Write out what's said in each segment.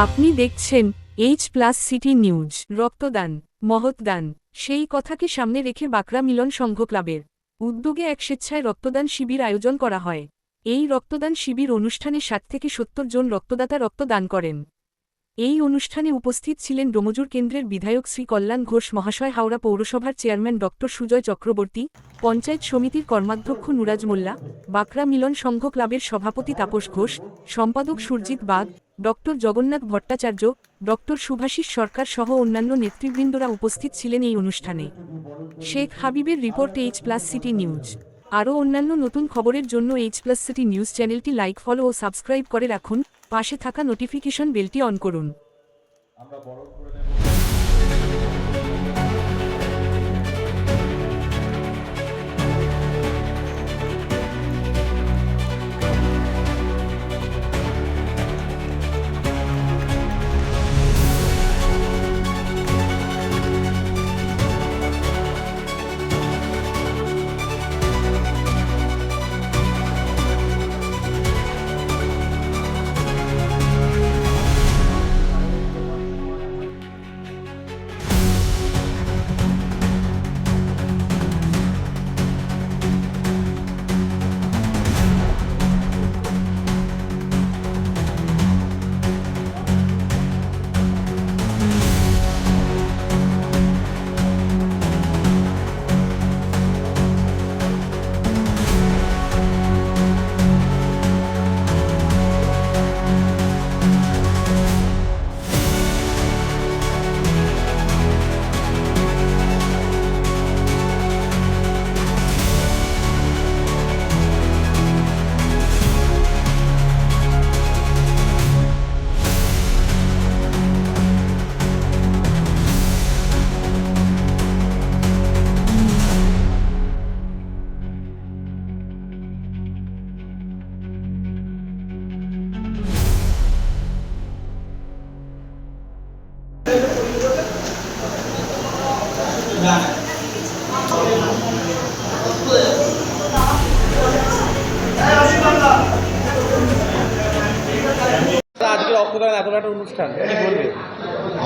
আপনি দেখছেন H plus city news রক্তদান, মহৎদান, সেই কথাকে সামনে রেখে বাঁকড়া মিলন সংঘ ক্লাবের উদ্যোগে এক স্বেচ্ছায় রক্তদান শিবির আয়োজন করা হয়। এই রক্তদান শিবির অনুষ্ঠানে ষাট থেকে সত্তর জন রক্তদাতা রক্তদান করেন। এই অনুষ্ঠানে উপস্থিত ছিলেন ডোমজুর কেন্দ্রের বিধায়ক শ্রী কল্যাণ ঘোষ, মহাশয় হাওড়া পৌরসভার চেয়ারম্যান ড সুজয় চক্রবর্তী, পঞ্চায়েত সমিতির কর্মাধ্যক্ষ নুরাজ মোল্লা বাকরা মিলন সংঘ ক্লাবের সভাপতি তাপস ঘোষ, সম্পাদক সুরজিৎ বাগ ড জগন্নাথ ভট্টাচার্য ড সুভাষিস সরকার সহ অন্যান্য নেতৃবৃন্দরা উপস্থিত ছিলেন এই অনুষ্ঠানে। শেখ হাবিবের report H plus City News. আরও অন্যান্য নতুন খবরের জন্য এইচ প্লাস সিটি নিউজ চ্যানেলটি লাইক, ফলো ও সাবস্ক্রাইব করে রাখুন। পাশে থাকা নোটিফিকেশন বেলটি অন করুন। আজকে রক্তদান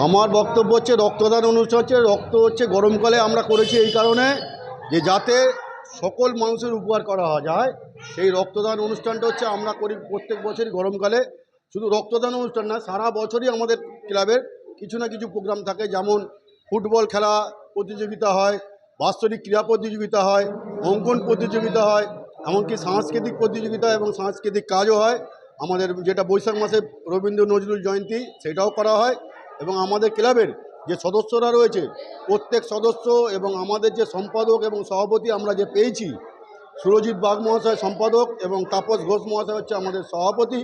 আমার বক্তব্য হচ্ছে রক্তদান অনুষ্ঠান হচ্ছে, রক্ত হচ্ছে গরমকালে আমরা করেছি এই কারণে যে যাতে সকল মানুষের উপকার করা যায়, সেই রক্তদান অনুষ্ঠানটা হচ্ছে আমরা করি প্রত্যেক বছরই গরমকালে শুধু রক্তদান অনুষ্ঠান না, সারা বছরই আমাদের ক্লাবের কিছু না কিছু প্রোগ্রাম থাকে, যেমন ফুটবল খেলা প্রতিযোগিতা হয়, বাৎসরিক ক্রীড়া প্রতিযোগিতা হয়, অঙ্কন প্রতিযোগিতা হয়, এমনকি সাংস্কৃতিক প্রতিযোগিতা এবং সাংস্কৃতিক কাজও হয়। আমাদের যেটা বৈশাখ মাসে রবীন্দ্র নজরুল জয়ন্তী, সেটাও করা হয় এবং আমাদের ক্লাবের যে সদস্যরা রয়েছে, প্রত্যেক সদস্য এবং আমাদের যে সম্পাদক এবং সভাপতি আমরা যে পেয়েছি, সুরজিৎ বাগ মহাশয় সম্পাদক এবং তাপস ঘোষ মহাশয় হচ্ছে আমাদের সভাপতি,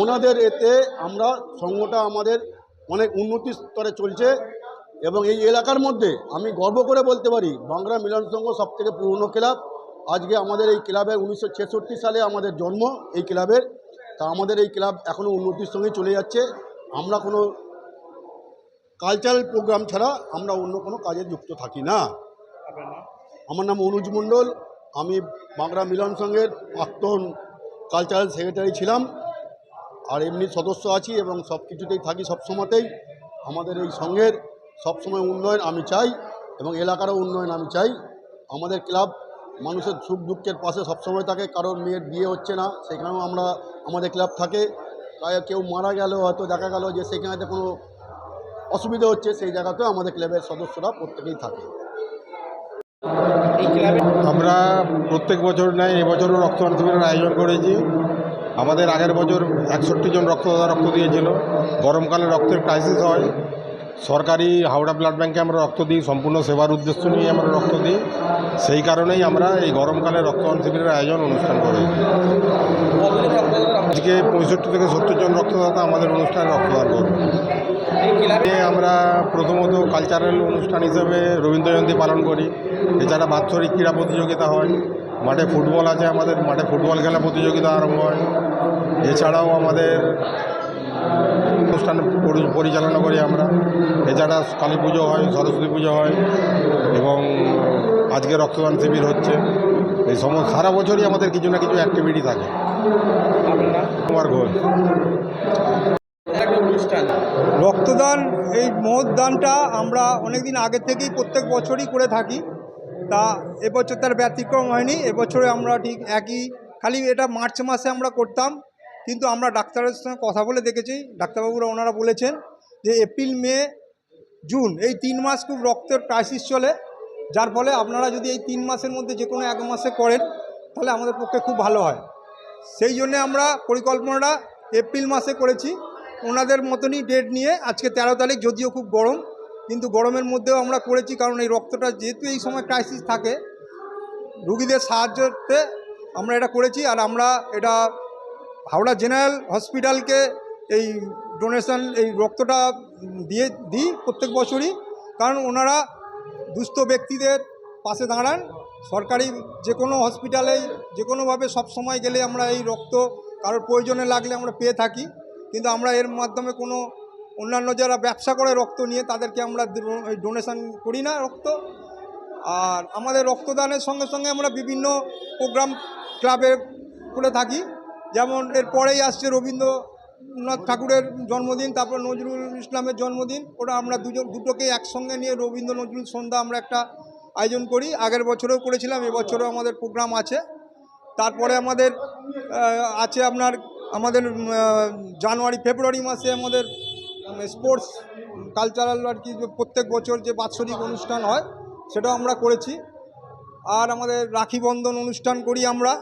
ওনাদের এতে আমরা সংঘটা আমাদের অনেক উন্নতি স্তরে চলছে এবং এই এলাকার মধ্যে আমি গর্ব করে বলতে পারি, বাংলা মিলন সংঘ সবথেকে পুরনো ক্লাব। আজকে আমাদের এই ক্লাবের উনিশশো ছেষট্টি সালে আমাদের জন্ম, এই ক্লাবের। তা আমাদের এই ক্লাব এখনও উন্নতির সঙ্গে চলে যাচ্ছে। আমরা কোনো কালচারাল প্রোগ্রাম ছাড়া আমরা অন্য কোনো কাজে যুক্ত থাকি না। আমার নাম অনুজ মণ্ডল, আমি বাংলা মিলন সংঘের প্রাক্তন কালচারাল সেক্রেটারি ছিলাম আর এমনি সদস্য আছি এবং সব কিছুতেই থাকি সব সময়তেই। আমাদের এই সংঘের সবসময় উন্নয়ন আমি চাই এবং এলাকারও উন্নয়ন আমি চাই। আমাদের ক্লাব মানুষের সুখ দুঃখের পাশে সবসময় থাকে, কারোর মেয়ের বিয়ে হচ্ছে না, সেখানেও আমরা, আমাদের ক্লাব থাকে। কেউ মারা গেল, হয়তো দেখা গেল যে সেখানেতে কোনো অসুবিধা হচ্ছে, সেই জায়গাতেও আমাদের ক্লাবের সদস্যরা প্রত্যেকেই থাকে। আমরা প্রত্যেক বছর নেয় এবছরও রক্তদান শিবিরের আয়োজন করেছি। আমাদের আগের বছর একষট্টি জন রক্তদাতা রক্ত দিয়েছিল। গরমকালে রক্তের ক্রাইসিস হয়। সরকারি হাওড়া ব্লাড ব্যাঙ্কে আমরা রক্ত দিই, সম্পূর্ণ সেবার উদ্দেশ্য নিয়ে আমরা রক্ত দিই। সেই কারণেই আমরা এই গরমকালে রক্তদান শিবিরের আয়োজন অনুষ্ঠান করি। আজকে পঁয়ষট্টি থেকে সত্তর জন রক্তদাতা আমাদের অনুষ্ঠানে রক্তদান করবে আমরা প্রথমত কালচারাল অনুষ্ঠান হিসেবে রবীন্দ্র জয়ন্তী পালন করি। এছাড়া বাৎসরিক ক্রীড়া প্রতিযোগিতা হয়। মাঠে ফুটবল আছে আমাদের, মাঠে ফুটবল খেলা প্রতিযোগিতা আরম্ভ হয়। এছাড়াও আমাদের অনুষ্ঠান পরিচালনা করি আমরা। এছাড়া কালী পুজো হয়, সরস্বতী পুজো হয় এবং আজকে রক্তদান শিবির হচ্ছে। এই সময় সারা বছরই আমাদের কিছু না কিছু অ্যাক্টিভিটি থাকে। কুমার ঘোষ। রক্তদান, এই মহৎ দানটা আমরা অনেক দিন আগে থেকেই প্রত্যেক বছরই করে থাকি। তা এবছর তার ব্যতিক্রম হয়নি, এবছরে আমরা ঠিক একই, খালি এটা মার্চ মাসে আমরা করতাম। কিন্তু আমরা ডাক্তারের সঙ্গে কথা বলে দেখেছি, ডাক্তারবাবুরা ওনারা বলেছেন যে এপ্রিল, মে, জুন, এই তিন মাস খুব রক্তের ক্রাইসিস চলে। যার ফলে আপনারা যদি এই তিন মাসের মধ্যে যে কোনো এক মাসে করেন, তাহলে আমাদের পক্ষে খুব ভালো হয়। সেই জন্যে আমরা পরিকল্পনাটা এপ্রিল মাসে করেছি। ওনাদের মতনই ডেট নিয়ে আজকে তেরো তারিখ, যদিও খুব গরম, কিন্তু গরমের মধ্যেও আমরা করেছি, কারণ এই রক্তটা যেহেতু এই সময় ক্রাইসিস থাকে, রুগীদের সাহায্যতে আমরা এটা করেছি, আর আমরা এটা হাওড়া জেনারেল হসপিটালকে এই ডোনেশন, এই রক্তটা দিয়ে, দিই প্রত্যেক বছরই। কারণ ওনারা দুস্থ ব্যক্তিদের পাশে দাঁড়ান। সরকারি যে কোনো হসপিটালে, যে কোনোভাবে সব সময় গেলে আমরা এই রক্ত কারোর প্রয়োজনে লাগলে আমরা পেয়ে থাকি। কিন্তু আমরা এর মাধ্যমে কোনো, অন্যান্য যারা ব্যবসা করে রক্ত নিয়ে, তাদেরকে আমরা ডোনেশন করি না রক্ত। আর আমাদের রক্তদানের সঙ্গে সঙ্গে আমরা বিভিন্ন প্রোগ্রাম ক্লাবে করে থাকি। যেমন এর পরেই আসছে রবীন্দ্রনাথ ঠাকুরের জন্মদিন, তারপর নজরুল ইসলামের জন্মদিন। ওটা আমরা দুজন, দুটোকে একসঙ্গে নিয়ে রবীন্দ্র, নজরুল সন্ধ্যা আমরা একটা আয়োজন করি। আগের বছরেও করেছিলাম, এবছরেও আমাদের প্রোগ্রাম আছে। তারপরে আমাদের আছে আপনার, আমাদের জানুয়ারি, ফেব্রুয়ারি মাসে আমাদের স্পোর্টস, কালচারাল আর কি প্রত্যেক বছর যে বাৎসরিক অনুষ্ঠান হয়, সেটাও আমরা করেছি। আর আমাদের রাখি বন্ধন অনুষ্ঠান করি আমরা।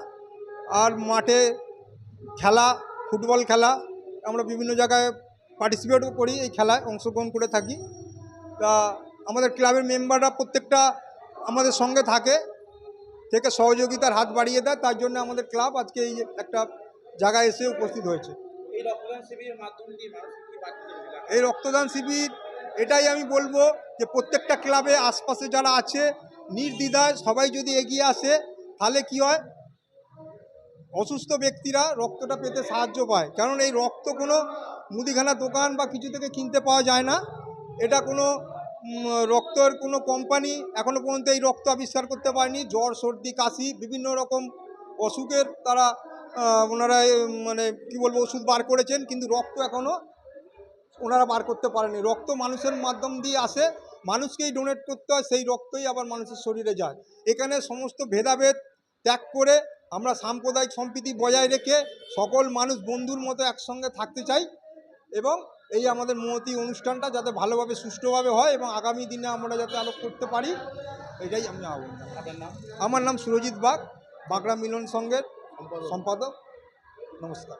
আর মাঠে খেলা ফুটবল খেলা আমরা বিভিন্ন জায়গায় পার্টিসিপেটও করি এই খেলায় অংশগ্রহণ করে থাকি। তা আমাদের ক্লাবের মেম্বাররা প্রত্যেকটা আমাদের সঙ্গে থাকে থেকে সহযোগিতার হাত বাড়িয়ে দেয় তার জন্য আমাদের ক্লাব আজকে এই একটা জায়গায় এসে উপস্থিত হয়েছে। এই রক্তদান? এই শিবির এটাই আমি বলব যে প্রত্যেকটা ক্লাবে আশপাশে যারা আছে নির্দ্বিধায় সবাই যদি এগিয়ে আসে তাহলে কি হয়? অসুস্থ ব্যক্তিরা রক্তটা পেতে সাহায্য পায়। কারণ এই রক্ত কোনো মুদিখানা দোকান বা কিছু থেকে কিনতে পাওয়া যায় না। এটা কোনো রক্তের কোনো কোম্পানি এখনও পর্যন্ত এই রক্ত আবিষ্কার করতে পারেনি। জ্বর, সর্দি, কাশি, বিভিন্ন রকম অসুখের তারা ওনারা মানে কি বলব, ওষুধ বার করেছেন। কিন্তু রক্ত এখনও ওনারা বার করতে পারেনি। রক্ত মানুষের মাধ্যম দিয়ে আসে। মানুষকেই ডোনেট করতে হয়। সেই রক্তই আবার মানুষের শরীরে যায়। এখানে সমস্ত ভেদাভেদ ত্যাগ করে আমরা সাম্প্রদায়িক সম্প্রীতি বজায় রেখে সকল মানুষ বন্ধুর মতো একসঙ্গে থাকতে চাই এবং এই আমাদের মতি অনুষ্ঠানটা যাতে ভালোভাবে সুষ্ঠুভাবে হয় এবং আগামী দিনে আমরা যাতে আলোক করতে পারি এটাই আমি আহ্বান। আমার নাম সুরজিৎ বাগ বাঁকড়া মিলন সংঘের সম্পাদক। নমস্কার।